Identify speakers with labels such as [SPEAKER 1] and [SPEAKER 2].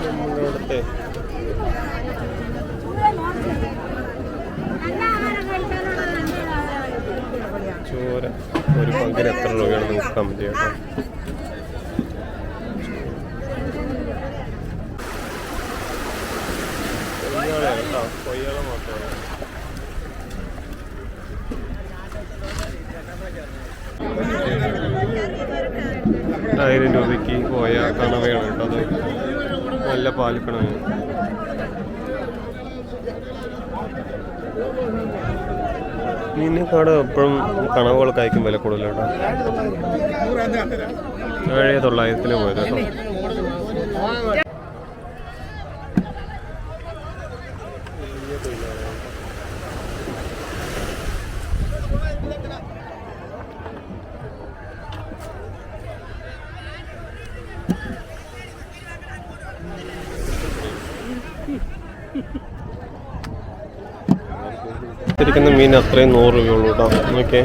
[SPEAKER 1] ഏ ചോര. ഒരു പങ്കിന് എത്ര രൂപയാണ് വിൽക്കാൻ പറ്റും കേട്ടോ? ആയിരം രൂപയ്ക്ക് പോയ കണവയാണ് കേട്ടോ. നല്ല പാലിക്കണം. മീനേക്കാട് എപ്പോഴും കണവുകൾക്കായിരിക്കും വില കൂടുതൽ കേട്ടോ ഏഴ് തൊള്ളായിരത്തിന് പോയത് കേട്ടോ. ഇരിക്കുന്ന മീൻ അത്രയും നൂറ് രൂപയുള്ളൂ കേട്ടോ. നോക്കിയേ.